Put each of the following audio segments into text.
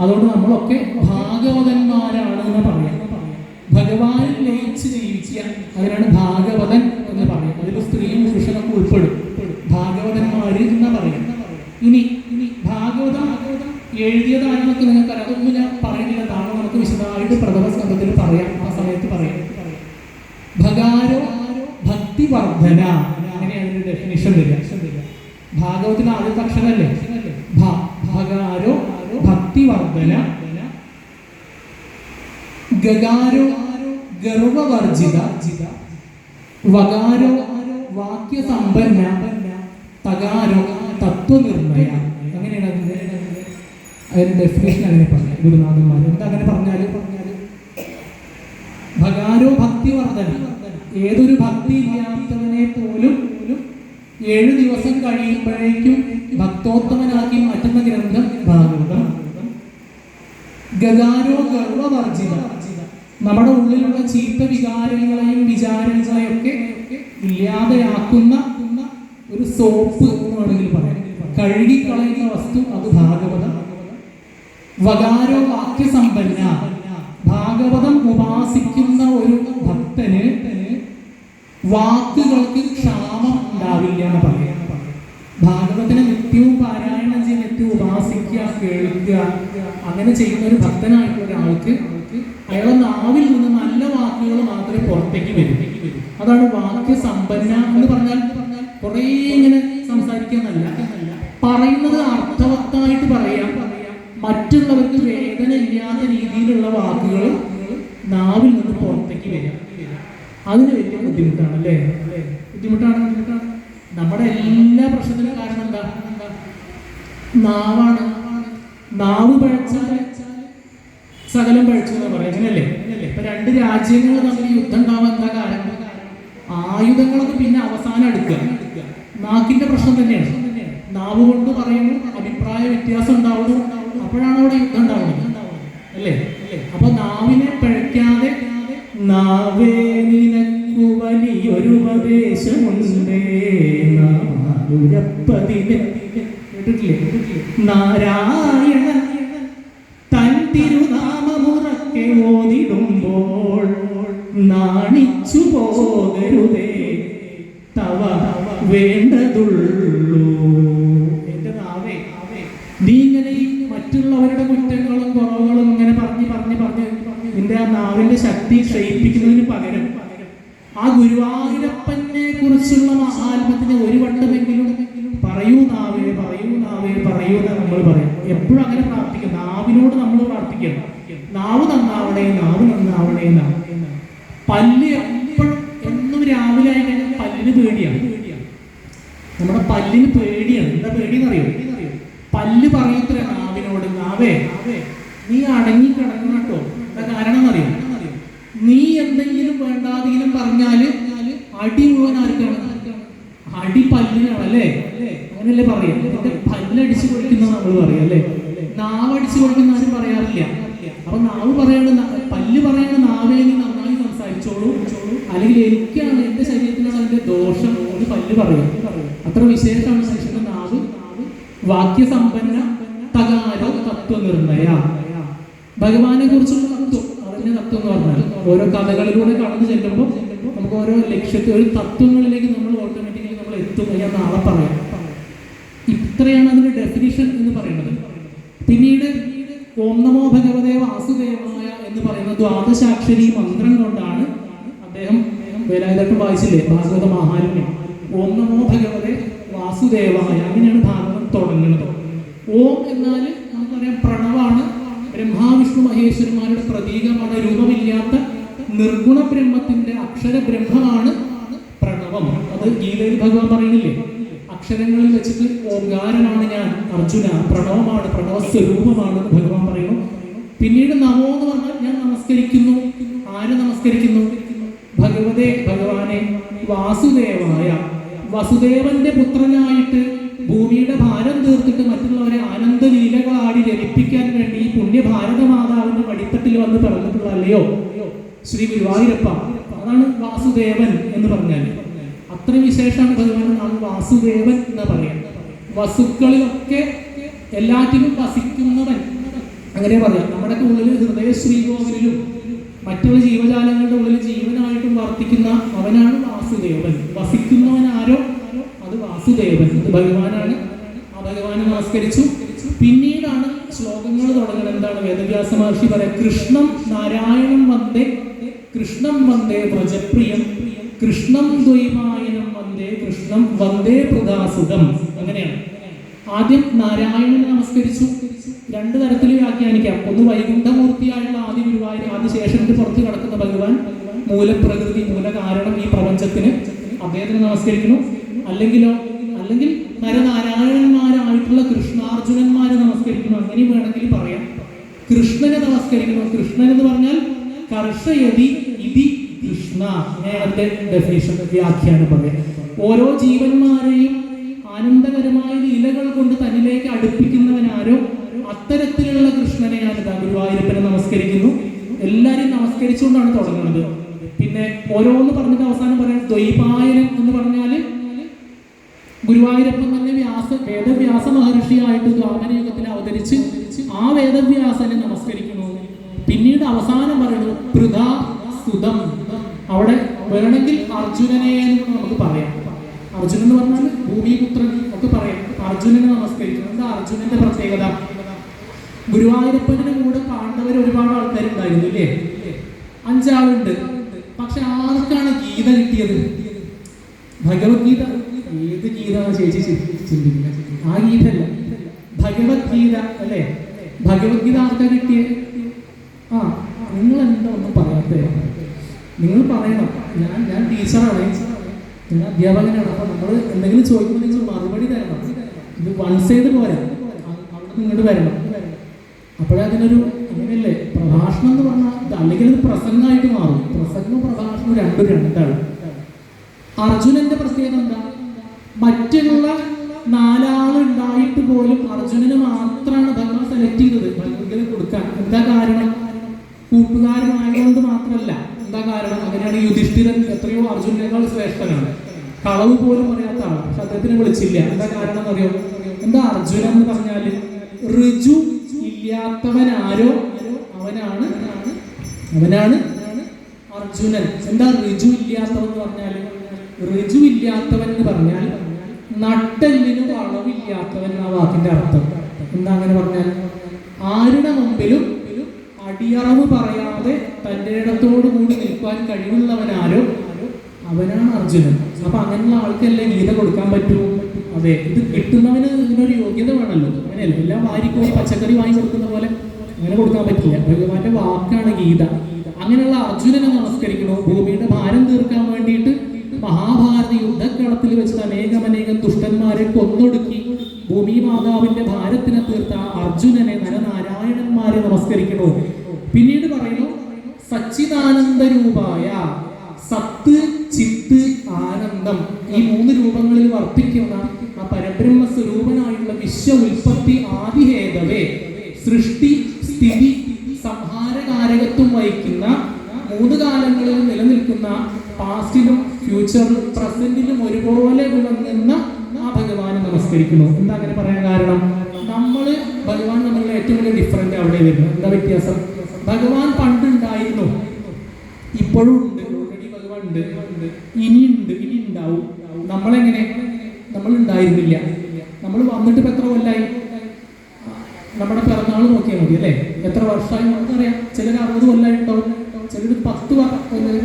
അതുകൊണ്ട് നമ്മളൊക്കെ ഭാഗവതന്മാരാണ് എന്ന് പറയാം. ഭഗവാനിൽ ലയിച്ച് ജീവിക്കുക അതിനാണ് ഭാഗവതൻ എന്ന് പറയും. അതിൽ സ്ത്രീയും പുരുഷനൊക്കെ ഉൾപ്പെടും. ഭാഗവതന്മാര് എന്ന് പറയാം? ഇനി ഇനി ഭാഗവത എഴുതിയതാണെന്നൊക്കെ നിങ്ങൾക്ക് അതൊന്നും ഞാൻ പറയുന്നില്ല. താങ്കൾ നമുക്ക് വിശദമായിട്ട് പ്രഥമ സ്കന്ധത്തിൽ പറയാം. ആ സമയത്ത് പറയാം. ഭഗാരോ ഭക്തിവർദ്ധന. അങ്ങനെയാണ് അതിന്റെ ഡെഫിനിഷൻ വരിക. ഭാഗവത്തിന് ആദ്യത്തെ അക്ഷരല്ലേ? ഭഗാരോ ഭക്തിവർദ്ധന ഗഗാരോ ഗർവവർജിത വകാരോ വാക്യസമ്പന്ന തകാരോ തത്വനിർണയ. അങ്ങനെയാണ് ഡെഫിനേഷൻ അങ്ങനെ പറഞ്ഞാൽ ഗുരുനാഥന്മാർ എന്താ അങ്ങനെ പറഞ്ഞാൽ? പറഞ്ഞാൽ ഭഗാരോ ഭക്തിവർദ്ധന ഏതൊരു ഭക്തി ഇല്ലാത്തവനെ പോലും ഏഴു ദിവസം കഴിയുമ്പോഴേക്കും ഭക്തോത്തമനാക്കി മാറ്റുന്ന ഗ്രന്ഥം ഗഗാരോ ഗർവവർജിത നമ്മുടെ ഉള്ളിലുള്ള ചീത്ത വികാരങ്ങളെയും വിചാരങ്ങളെയും ഒക്കെ ഇല്ലാതെയാക്കുന്ന ഒരു സോപ്പ് എന്ന് വേണമെങ്കിൽ പറയാം. കഴുകിക്കളയുന്ന വസ്തു അത് ഭാഗവതം. വകാരോ വാക്യസമ്പന്ന ഭാഗവതം ഉപാസിക്കുന്ന ഒരു ഭക്തന് വാക്കുകൾക്ക് ക്ഷാമം ഉണ്ടാവില്ല എന്ന് പറയാം. ഉപാസിക്കുക കേൾക്കുക അങ്ങനെ ചെയ്യുന്ന ഒരു ഭക്തനായിട്ടുള്ള ഒരാൾക്ക് അയാളെ നാവിൽ നിന്ന് നല്ല വാക്കുകൾ മാത്രമേ പുറത്തേക്ക് വരും. അതാണ് വാക്യ സമ്പന്ന എന്ന് പറഞ്ഞാൽ കുറേ ഇങ്ങനെ സംസാരിക്കാന്നല്ല പറയുന്നത് അർത്ഥവത്തായിട്ട് പറയാം. മറ്റുള്ളവർക്ക് വേദന ഇല്ലാത്ത രീതിയിലുള്ള വാക്കുകൾ നാവിൽ നിന്ന് പുറത്തേക്ക് വരും. അതിന് വലിയ ബുദ്ധിമുട്ടാണ് അല്ലേ? ബുദ്ധിമുട്ടാണ് ബുദ്ധിമുട്ടാണ്. നമ്മുടെ എല്ലാ പ്രശ്നത്തിനും കാരണം എന്താ? നാവാണ്. നാവ് പഴച്ചാൽ സകലം പഴച്ചു എന്ന് പറയാം ഇപ്പൊ രണ്ട് രാജ്യങ്ങൾ തമ്മിൽ യുദ്ധം ഉണ്ടാവാൻ എന്താ കാരണം? ആയുധങ്ങളൊക്കെ പിന്നെ അവസാനം എടുക്കുക. നാക്കിന്റെ പ്രശ്നം തന്നെയാണ്. നാവ് കൊണ്ട് പറയുന്നു അഭിപ്രായ വ്യത്യാസം ഉണ്ടാവുന്നു. അപ്പോഴാണ് അവിടെ യുദ്ധം ഉണ്ടാവുന്നത്. അല്ലേ? അപ്പൊ നാവിനെ പഴയ്ക്കാതെ നാവേ നിനക്കു വലിയൊരു ഉപദേശമുണ്ട്. നാരായണൻ തൻ തിരുനാമമുറക്കെ ഓതിടുമ്പോൾ നാണിച്ചു പോകരുതേ. തവ വേണ്ടതുള്ളൂ. പല്ല് എന്നും രാവിലെ ആയി പല്ലിന് പേടിയാണ്. നമ്മുടെ പല്ലിന് പേടിയാണ്. എന്താ പേടിയെന്ന് അറിയോ പല്ല് പറയത്തില്ല നാവിനോട്. നാവേ നീ അടങ്ങി കിടക്കണം കേട്ടോ. എന്താ കാരണം എന്നറിയോ നീ എന്തെങ്കിലും വേണ്ടാതെങ്കിലും പറഞ്ഞാൽ അടി മുഴുവൻ ആർക്കാണ്? അടി പല്ലിനാണ് അല്ലേ അങ്ങനെയല്ലേ പറയാം. പല്ലടിച്ചു കൊടുക്കുന്ന നമ്മൾ പറയാം അല്ലേ? നാവ് അടിച്ച് കൊടുക്കുന്ന ആരും പറയാറില്ല. അപ്പൊ നാവ് പറയണ പല്ല് പറയണ നാവേ നീ സംസാരിച്ചോളൂ അല്ലെങ്കിൽ എനിക്കാണ് എന്റെ ശരീരത്തിനാണ് അതിന്റെ ദോഷം എന്ന് പല്ല് പറയും. അത്ര വിശേഷമാണ് ശേഷം നാവ്. വാക്യസമ്പന്ന തകാരോ തത്വനിർണയ. ഭഗവാനെ കുറിച്ചുള്ള തത്വം അതിന്റെ തത്വം എന്ന് പറഞ്ഞാൽ ഓരോ കഥകളിലൂടെ കടന്നു ചെല്ലുമ്പോൾ നമുക്ക് ഓരോ ലക്ഷ്യത്തിൽ ഒരു തത്വങ്ങളിലേക്ക് നമ്മൾ ഓട്ടോമാറ്റിക്കലി നമ്മൾ എത്തും ഞാൻ നാളെ പറയാം. ഇത്രയാണ് അതിന്റെ ഡെഫിനിഷൻ എന്ന് പറയുന്നത്. പിന്നീട് ഓം നമോ ഭഗവതേ വാസുദേവായ എന്ന് പറയുന്ന ദ്വാദശാക്ഷരി മന്ത്രം കൊണ്ടാണ് അദ്ദേഹം വേലായുധട്ട് വായിച്ചില്ലേ? ഭാഗവത മഹാത്മ്യം ഓം ഭഗവതേ വാസുദേവായ. അങ്ങനെയാണ് ഭാഗവതം തുടങ്ങുന്നത്. ഓം എന്നാൽ നമുക്കറിയാം പ്രണവാണ്. ബ്രഹ്മാവിഷ്ണു മഹേശ്വരന്മാരുടെ പ്രതീകമാണ്. രൂപമില്ലാത്ത നിർഗുണ ബ്രഹ്മത്തിന്റെ അക്ഷര ബ്രഹ്മമാണ് പ്രണവം. അത് ഗീതയിൽ ഭഗവാൻ പറയുന്നില്ലേ? അക്ഷരങ്ങളിൽ വെച്ചിട്ട് ഓങ്കാരനാണ് ഞാൻ അർജുന. പ്രണവമാണ് പ്രണവ സ്വരൂപമാണ് ഭഗവാൻ പറയുന്നു. പിന്നീട് നമോ എന്ന് പറഞ്ഞാൽ ഞാൻ നമസ്കരിക്കുന്നു. ആര് നമസ്കരിക്കുന്നു? ഭഗവതേ ഭഗവാനെ വാസുദേവായ വസുദേവന്റെ പുത്രനായിട്ട് ഭൂമിയുടെ ഭാരം തീർത്തിട്ട് മറ്റുള്ളവരെ ആനന്ദലീലകളാടി രമിപ്പിക്കാൻ വേണ്ടി ഈ പുണ്യ ഭാരത മാതാവിന്റെ വടിത്തട്ടിൽ വന്ന് പിറന്നിട്ടുള്ള അല്ലയോ ശ്രീ ഗുരുവായൂരപ്പ. അതാണ് വാസുദേവൻ എന്ന് പറഞ്ഞാൽ അത്ര വിശേഷമാണ് ഭഗവാൻ നാം വാസുദേവൻ എന്ന് പറയുന്നത്. വസുക്കളിലൊക്കെ എല്ലാറ്റിനും വസിക്കുന്നവൻ. അങ്ങനെ പറയാം നമ്മുടെ ഉള്ളിൽ ഹൃദയ ശ്രീകോവിലും മറ്റുള്ള ജീവജാലങ്ങളുടെ ഉള്ളിൽ ജീവനായിട്ടും വർത്തിക്കുന്ന അവനാണ് വാസുദേവൻ. വസിക്കുന്നവൻ ആരോ? അത് വാസുദേവൻ. അത് ഭഗവാനാണ്. ആ ഭഗവാനെ നമസ്കരിച്ചു. പിന്നീടാണ് ശ്ലോകങ്ങൾ തുടങ്ങുന്നത്. എന്താണ് വേദവ്യാസ മഹർഷി പറയാം കൃഷ്ണം നാരായണം വന്ദേ കൃഷ്ണം വന്ദേ വ്രജപ്രിയം കൃഷ്ണം ദ്വൈമായനം വന്ദേ കൃഷ്ണം വന്ദേ പ്രദാസുഖം അങ്ങനെയാണ്. ആദ്യം നാരായണനെ നമസ്കരിച്ചു. രണ്ട് തരത്തിൽ വ്യാഖ്യാനിക്കാം. ഒന്ന് വൈകുണ്ഠമൂർത്തിയായുള്ള ആദ്യ ഗുരുവായൂർ ആദ്യ ശേഷത്തിൽ പുറത്ത് കിടക്കുന്ന ഭഗവാൻ. മൂലപ്രകൃതി മൂലകാരണം ഈ പ്രപഞ്ചത്തിന് അദ്ദേഹത്തിന് നമസ്കരിക്കുന്നു. അല്ലെങ്കിലോ അല്ലെങ്കിൽ നരനാരായണന്മാരായിട്ടുള്ള കൃഷ്ണാർജുനന്മാരെ നമസ്കരിക്കുന്നു. അങ്ങനെ വേണമെങ്കിൽ പറയാം. കൃഷ്ണനെ നമസ്കരിക്കുന്നു. കൃഷ്ണൻ എന്ന് പറഞ്ഞാൽ കർഷയതി ഇതി കൃഷ്ണ. അങ്ങനെയാണ് ഡെഫിനേഷൻ വ്യാഖ്യാനം പറയാം ഓരോ ജീവന്മാരെയും ആനന്ദകരമായ ലീലകൾ കൊണ്ട് തന്നിലേക്ക് അടുപ്പിക്കുന്നവനാരോ അത്തരത്തിലുള്ള കൃഷ്ണനെയാണ് ഗുരുവായൂരപ്പനെ നമസ്കരിക്കുന്നു. എല്ലാരെയും നമസ്കരിച്ചുകൊണ്ടാണ് തുടങ്ങുന്നത്. പിന്നെ ഓരോന്ന് പറഞ്ഞിട്ട് അവസാനം പറയാം. ദ്വൈപായനം എന്ന് പറഞ്ഞാൽ ഗുരുവായൂരപ്പൻ തന്നെ വ്യാസ വേദവ്യാസ മഹർഷിയായിട്ട് ദ്വാപരയുഗത്തിൽ അവതരിച്ച് ആ വേദവ്യാസനെ നമസ്കരിക്കുന്നു. പിന്നീട് അവസാനം പറയുന്നു പൃഥ സുതം. അവിടെ വേണമെങ്കിൽ അർജുനനെ നമുക്ക് പറയാം. അർജുനൻ എന്ന് പറഞ്ഞാൽ ഭൂമിപുത്രൻ ഒക്കെ പറയാം. അർജുനനെ നമസ്കരിക്കണം. എന്താ അർജുനന്റെ പ്രത്യേകത? ഗുരുവായൂരപ്പന്റെ കൂടെ പാണ്ഡവർ ഒരുപാട് ആൾക്കാരുണ്ടായിരുന്നു ഇല്ലേ? അഞ്ചാളുണ്ട്. പക്ഷെ ആർക്കാണ് ഗീത കിട്ടിയത്? ഭഗവത്ഗീത. ഏത് ഗീത ചേച്ചി ചിന്തിക്കില്ല ആ ഗീത അല്ല ഭഗവത്ഗീത അല്ലേ? ഭഗവത്ഗീത ആർക്കാ കിട്ടിയത് ആ നിങ്ങൾ എന്താ ഒന്നും പറയാത്തേ നിങ്ങൾ പറയണം. ഞാൻ ഞാൻ ടീച്ചറാണ്. ഞാൻ അധ്യാപകനാണ്. അപ്പൊ നമ്മൾ എന്തെങ്കിലും ചോദിക്കുമ്പോൾ നിങ്ങൾ മറുപടി തരണം. ഇത് വൺ സൈഡ് അ- അവിടെ ഇങ്ങോട്ട് വരണം. അപ്പോഴേ അതിനൊരു അങ്ങനെയല്ലേ പ്രഭാഷണം എന്ന് പറഞ്ഞാൽ അല്ലെങ്കിൽ ഇത് പ്രസംഗമായിട്ട് മാറും. പ്രസംഗം പ്രഭാഷണം രണ്ടും രണ്ടാണ്. അർജുനന്റെ പ്രത്യേകത എന്താ? മറ്റുള്ള നാലാളുണ്ടായിട്ട് പോലും അർജുനന് മാത്രമാണ് ഭഗവാൻ സെലക്ട് ചെയ്തത്. ഭഗവത്ഗീത കൊടുക്കാൻ. എന്താ കാരണം? കൂട്ടുകാരനായതുകൊണ്ട് മാത്രമല്ല എന്താ കാരണം? അങ്ങനെയാണ് യുധിഷ്ഠിരൻ എത്രയോ അർജുനേക്കാൾ ശ്രേഷ്ഠനാണ്. കളവ് പോലും അറിയാത്ത ആളാണ്. പക്ഷെ അദ്ദേഹത്തിന് വിളിച്ചില്ല. എന്താ കാരണം എന്നറിയോ? എന്താ അർജുനൻ എന്ന് പറഞ്ഞാൽ ഋജു ഇല്ലാത്തവൻ ആരോ? അവനാണ്. അവനാണ് അർജുനൻ. എന്താ ഋജു ഇല്ലാത്തവൻ എന്ന് പറഞ്ഞാൽ ഋജു ഇല്ലാത്തവൻ എന്ന് പറഞ്ഞാൽ നട്ടെല്ലിന് വളവില്ലാത്തവൻ എന്ന വാക്കിന്റെ അർത്ഥം. എന്താ അങ്ങനെ പറഞ്ഞാൽ? ആരുടെ മുമ്പിലും അടിയറവ് പറയാതെ തന്റെ ഇടത്തോടു കൂടി നിൽക്കാൻ കഴിവുള്ളവനാരോ അവനാണ് അർജുനൻ. അപ്പൊ അങ്ങനെയുള്ള ആൾക്കല്ലേ ഗീത കൊടുക്കാൻ പറ്റൂ? അതെ. ഇത് കിട്ടുന്നവന് ഇതിനൊരു യോഗ്യത വേണമല്ലോ. അങ്ങനെയല്ല? എല്ലാം വാരിക്കോയി പച്ചക്കറി വാങ്ങി കൊടുക്കുന്ന പോലെ അങ്ങനെ കൊടുക്കാൻ പറ്റില്ല. ഭഗവാന്റെ വാക്കാണ് ഗീത. അങ്ങനെയുള്ള അർജുനനെ നമസ്കരിക്കണോ ഭൂമിയുടെ ഭാരം തീർക്കാൻ വേണ്ടിയിട്ട് മഹാഭാരത യുദ്ധക്കളത്തിൽ വെച്ച് അനേകം അനേകം ദുഷ്ടന്മാരെ കൊന്നൊടുക്കി ഭൂമി മാതാവിന്റെ ഭാരത്തിനെ തീർത്ത അർജുനനെ നരനാരായണന്മാരെ നമസ്കരിക്കണോ പിന്നീട് പറയുന്നു സച്ചിദാനന്ദ രൂപായ സത്ത് ചിത്ത് ആനന്ദം ഈ മൂന്ന് രൂപങ്ങളിൽ വർത്തിക്കുന്ന ആ പരബ്രഹ്മ സ്വരൂപനായിട്ടുള്ള വിശ്വ ഉൽപ്പത്തി ആദിഹേതവേ സൃഷ്ടി സ്ഥിതി സംഹാരകാരകത്വം വഹിക്കുന്ന മൂന്ന് കാലങ്ങളിൽ നിലനിൽക്കുന്ന പാസ്റ്റിലും ഫ്യൂച്ചറിലും പ്രസന്റിലും ഒരുപോലെ വിളങ്ങുന്ന ആ ഭഗവാനെ നമസ്കരിക്കുന്നു. എന്താ അങ്ങനെ പറയാൻ കാരണം? നമ്മൾ ഭഗവാൻ നമ്മളുടെ ഏറ്റവും വലിയ ഡിഫറന്റ് അവിടെ വരുന്നത്. എന്താ വ്യത്യാസം? ഭഗവാൻ പണ്ടുണ്ടായിരുന്നു. ഇപ്പോഴും ഉണ്ട്. ഓൾറെഡി ഭഗവാൻ ഉണ്ട്. ഇനിയുണ്ട്. ഇനി ഉണ്ടാവും നമ്മളെങ്ങനെ? നമ്മൾ ഉണ്ടായിരുന്നില്ല നമ്മൾ വന്നിട്ട് എത്ര കൊല്ലായി? നമ്മുടെ പിറന്നാൾ നോക്കിയാൽ മതി അല്ലേ? എത്ര വർഷമായി നമുക്കറിയാം. ചിലർ അറുപത് കൊല്ലമായിട്ടുണ്ടാവും ചിലർ പത്ത്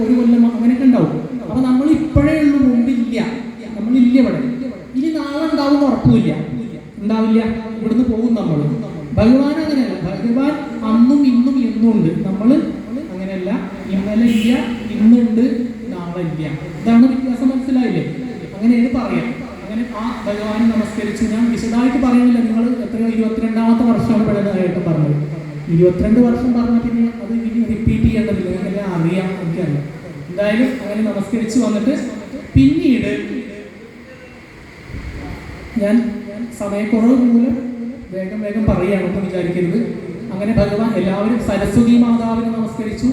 ഒരു കൊല്ലം അങ്ങനെയൊക്കെ ഉണ്ടാവും. അപ്പൊ നമ്മൾ ഇപ്പോഴേ ഉള്ളൂ മുമ്പില്ല. നമ്മളില്ല ഇവിടെ. ഇനി നാളെ ഉണ്ടാവും ഉറപ്പില്ല ഉണ്ടാവില്ല. ഇവിടുന്ന് പോകും നമ്മൾ ഭഗവാൻ അങ്ങനെയല്ല. ഭഗവാൻ അന്നും ഇന്നും എന്നും ഉണ്ട്. നമ്മൾ അങ്ങനെയല്ല. ഇന്നലെ ഇല്ല ഇന്നുണ്ട് നാളെ ഇല്ല. ഇതാണ് വ്യത്യാസം മനസ്സിലായില്ലേ? അങ്ങനെ ഇത് പറയാം. അങ്ങനെ ആ ഭഗവാനെ നമസ്കരിച്ച് ഞാൻ വിശദമായിട്ട് പറയുന്നില്ല. നിങ്ങൾ എത്രയോ ഇരുപത്തിരണ്ടാമത്തെ വർഷമാണ് പഴയതായിട്ട് പറഞ്ഞത്. ഇരുപത്തിരണ്ട് വർഷം പറഞ്ഞ പിന്നെ അത് ഇനി റിപ്പീറ്റ് ചെയ്യേണ്ടതില്ല. ഞാനെല്ലാം അറിയാം. എനിക്കറിയാം. എന്തായാലും അങ്ങനെ നമസ്കരിച്ച് വന്നിട്ട് പിന്നീട് ഞാൻ ഞാൻ സമയക്കുറവ് മൂലം വേഗം വേഗം പറയുകയാണ് ഇപ്പം വിചാരിക്കരുത്. അങ്ങനെ ഭഗവാൻ എല്ലാവരും സരസ്വതി മാതാവിനെ നമസ്കരിച്ചു.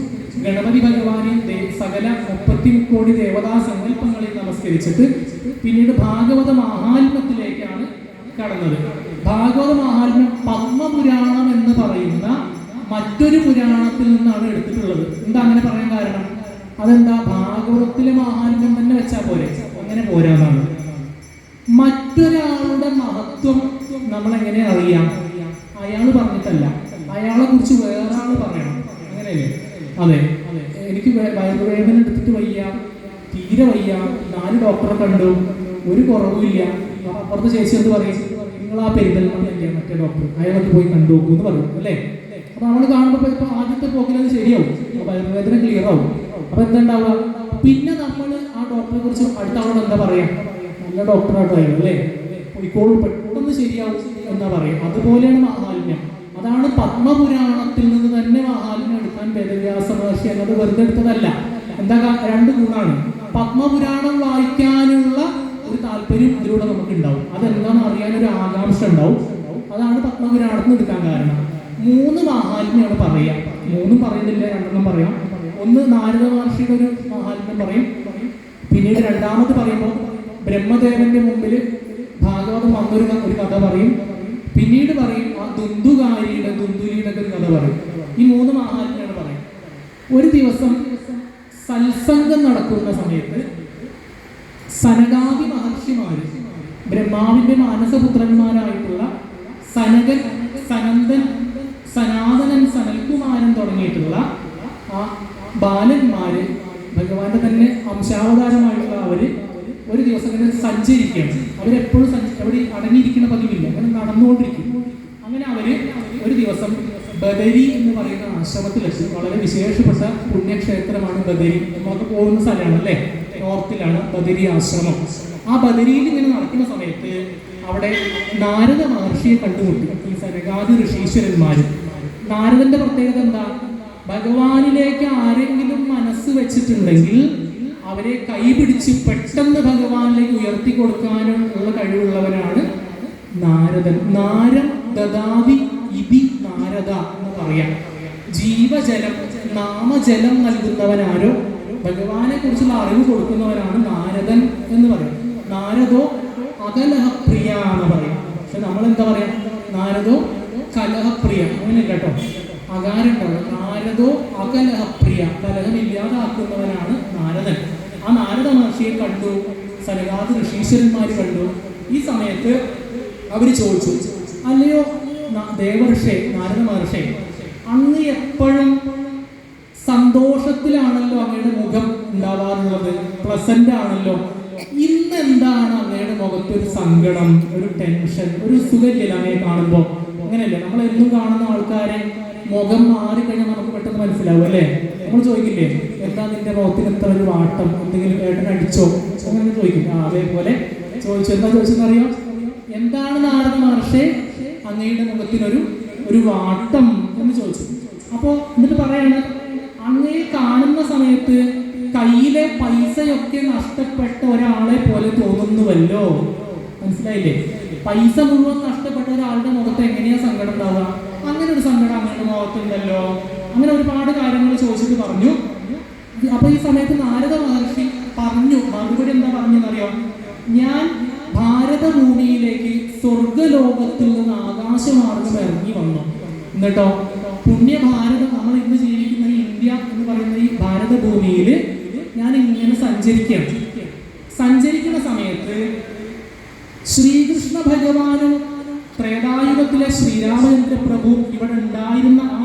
ഗണപതി ഭഗവാനെ സകല മുപ്പത്തി കോടി ദേവതാ സങ്കല്പങ്ങളെ നമസ്കരിച്ചിട്ട് പിന്നീട് ഭാഗവത മഹാത്മ്യത്തിലേക്കാണ് കടന്നത്. ഭാഗവത മഹാത്മ്യം പത്മപുരാണം എന്ന് പറയുന്ന മറ്റൊരു പുരാണത്തിൽ നിന്നാണ് എടുത്തിട്ടുള്ളത്. എന്താ അങ്ങനെ പറയാൻ കാരണം? അതെന്താ? ഭാഗവതത്തിലെ മഹാത്മ്യം തന്നെ വെച്ചാൽ പോരെ? അങ്ങനെ പോരാന്നാണ് മറ്റൊരാളുടെ മഹത്വം നമ്മൾ എങ്ങനെ അറിയാം? അയാൾ പറഞ്ഞിട്ടല്ല. അയാളെ കുറിച്ച് വേറെ ആൾ പറയണം. അങ്ങനെയല്ലേ? അതെ. എനിക്ക് വയറുവേദന എടുത്തിട്ട് വയ്യ. തീരെ വയ്യ. നാല് ഡോക്ടറെ കണ്ടു. ഒരു കുറവുമില്ല അപ്പുറത്ത് ചേച്ചി എന്ത് പറയും നിങ്ങൾ ആ പെരിന്തൽമണ്ണല്ലേ മറ്റേ ഡോക്ടർ? അയാളൊക്കെ പോയി കണ്ടു എന്ന് പറയും അല്ലേ? അപ്പൊ നമ്മൾ കാണുമ്പോൾ ഇപ്പൊ ആദ്യത്തെ പോക്കിൽ അത് ശരിയാവും. വയറുവേദന ക്ലിയർ ആവും. അപ്പൊ എന്താ പിന്നെ നമ്മൾ ആ ഡോക്ടറെ കുറിച്ച് അടുത്ത ആളോട് എന്താ പറയാ? നല്ല ഡോക്ടറായിട്ടായിരുന്നു അല്ലേ? പോയിക്കോളും പെട്ടെന്ന് ശരിയാവും എന്നാ പറയും അതുപോലെയാണ് മഹാത്മ്യം. അതാണ് പത്മപുരാണത്തിൽ നിന്ന് തന്നെ മഹാത്മ്യം എടുക്കാൻ വേദവ്യാസ മഹർഷി എന്നത് വെറുതെ എടുത്തതല്ല. എന്താ രണ്ട് ഗുണമാണ് പത്മപുരാണം വായിക്കാനുള്ള ഒരു താല്പര്യം അതിലൂടെ നമുക്ക് ഉണ്ടാവും അതെന്താണെന്ന് അറിയാൻ ഒരു ആകാംക്ഷ ഉണ്ടാവും. അതാണ് പത്മപുരാണത്തിന് എടുക്കാൻ കാരണം. മൂന്ന് മഹാത്മ്യാണ് പറയുക. മൂന്നും പറയുന്നില്ല രണ്ടെണ്ണം പറയാം. ഒന്ന് നാരദ മഹർഷിയുടെ ഒരു മഹാത്മ്യം പറയും. പിന്നീട് രണ്ടാമത് പറയുമ്പോൾ ബ്രഹ്മദേവന്റെ മുമ്പിൽ ഭാഗവതം വന്നൊരു ഒരു കഥ പറയും. പിന്നീട് പറയും ആ ദുന്ദുകാരിയുടെ ദുന്ദുലിയുടെ ഒക്കെ ഒരു കഥ പറയും. ഈ മൂന്ന് മഹാത്മ്യാണ് പറയും. ഒരു ദിവസം സത്സംഗം നടക്കുന്ന സമയത്ത് സനകാദി മഹർഷിമാര് ബ്രഹ്മാവിന്റെ മാനസപുത്രന്മാരായിട്ടുള്ള സനകൻ സനന്ദൻ സനാതനൻ സനൽകുമാരൻ തുടങ്ങിയിട്ടുള്ള ആ ബാലന്മാര് ഭഗവാന്റെ തന്നെ അംശാവതാരമായിട്ടുള്ള അവർ ഒരു ദിവസം ഇങ്ങനെ സഞ്ചരിക്കുകയാണ്. അവരെപ്പോഴും എവിടെ അടങ്ങിയിരിക്കുന്ന പതിവില്ല. അങ്ങനെ നടന്നുകൊണ്ടിരിക്കും. അങ്ങനെ അവർ ഒരു ദിവസം ബദരി എന്ന് പറയുന്ന ആശ്രമത്തിൽ വെച്ച് വളരെ വിശേഷപ്പെട്ട പുണ്യക്ഷേത്രമാണ് ബദരി. നമ്മളൊക്കെ പോകുന്ന സ്ഥലമാണ് അല്ലേ? നോർത്തിലാണ് ബദരി ആശ്രമം. ആ ബദരിയിൽ ഇങ്ങനെ നടക്കുന്ന സമയത്ത് അവിടെ നാരദ മഹർഷിയെ കണ്ടുമുട്ടി. ഈ സനകാദി ഋഷീശ്വരന്മാരും. നാരദന്റെ പ്രത്യേകത എന്താ? ഭഗവാനിലേക്ക് ആരെങ്കിലും മനസ്സ് വെച്ചിട്ടുണ്ടെങ്കിൽ അവരെ കൈപിടിച്ച് പെട്ടെന്ന് ഭഗവാനിലേക്ക് ഉയർത്തി കൊടുക്കാനും ഉള്ള കഴിവുള്ളവനാണ് നാരദൻ. നാരം ദദാതി ഇതി നാരദ എന്ന് പറയാം. ജീവജലം നാമജലം നൽകുന്നവനാരോ? ഭഗവാനെ കുറിച്ചുള്ള അറിവ് കൊടുക്കുന്നവനാണ് നാരദൻ എന്ന് പറയും. നാരദോ അകലഹപ്രിയ എന്ന് പറയും. പക്ഷെ നമ്മൾ എന്താ പറയാ? നാരദോ കലഹപ്രിയ. അങ്ങനെ കേട്ടോ. അകാരുണ്ടാവും നാരദോ അകലഹപ്രിയ. കലഹമില്ലാതാക്കുന്നവനാണ് നാരദൻ. ആ നാരദ മഹർഷിയെ കണ്ടു സനകാത് ഋഷീശ്വരന്മാര് കണ്ടു. ഈ സമയത്ത് അവർ ചോദിച്ചു അല്ലയോ ദേവർഷെ നാരദ മഹർഷേ അങ്ങ് എപ്പോഴും സന്തോഷത്തിലാണല്ലോ അങ്ങയുടെ മുഖം ഉണ്ടാവാറുള്ളത്? പ്രസന്റ് ആണല്ലോ ഇന്ന് എന്താണ് അങ്ങയുടെ മുഖത്ത് ഒരു സങ്കടം ഒരു ടെൻഷൻ ഒരു സുഖമില്ല അങ്ങയെ കാണുമ്പോൾ അങ്ങനെയല്ലേ നമ്മൾ എന്നും കാണുന്ന ആൾക്കാരെ മുഖം മാറിക്കഴിഞ്ഞാൽ നമുക്ക് പെട്ടെന്ന് മനസ്സിലാവും അല്ലേ? നമ്മൾ ചോദിക്കില്ലേ? എന്താ നിന്റെ മുഖത്തിന് എത്ര ഒരു വാട്ടം? എന്തെങ്കിലും ഏട്ടൻ അടിച്ചോ? അങ്ങനെ ചോദിക്കും. ആ അതേപോലെ ചോദിച്ചു. എന്താ ചോദിച്ചെന്നറിയോ എന്താണ് നാരദ മഹർഷെ അങ്ങയുടെ മുഖത്തിനൊരു ഒരു വാട്ടം എന്ന് ചോദിച്ചു. അപ്പോ എന്നിട്ട് പറയാണ് അങ്ങയെ കാണുന്ന സമയത്ത് കയ്യിലെ പൈസയൊക്കെ നഷ്ടപ്പെട്ട ഒരാളെ പോലെ തോന്നുന്നുവല്ലോ. മനസ്സിലായില്ലേ? പൈസ മുഴുവൻ നഷ്ടപ്പെട്ട ഒരാളുടെ മുഖത്ത് എങ്ങനെയാ സങ്കടം ഉണ്ടാവുക? അങ്ങനെ ഒരു സങ്കടം അങ്ങയുടെ മുഖത്തുണ്ടല്ലോ. അങ്ങനെ ഒരുപാട് കാര്യങ്ങൾ ചോദിച്ചിട്ട് പറഞ്ഞു. അപ്പൊ ഈ സമയത്ത് നാരദ മഹർഷി പറഞ്ഞു മറുപടി എന്താ പറഞ്ഞെന്നറിയോ ഞാൻ ഭാരതഭൂമിയിലേക്ക് സ്വർഗലോകത്തിൽ നിന്ന് ആകാശമാർഗം ഇറങ്ങി വന്നു. എന്നിട്ടോ? പുണ്യ ഭാരതം നമ്മൾ ഇന്ന് ജീവിക്കുന്ന ഈ ഇന്ത്യ എന്ന് പറയുന്ന ഈ ഭാരതഭൂമിയിൽ ഞാൻ ഇങ്ങനെ സഞ്ചരിക്കുകയാണ്. സഞ്ചരിക്കുന്ന സമയത്ത് ശ്രീകൃഷ്ണ ഭഗവാനും ത്രേതായുഗത്തിലെ ശ്രീരാമചന്ദ്ര പ്രഭു ഇവിടെ ഉണ്ടായിരുന്ന ആ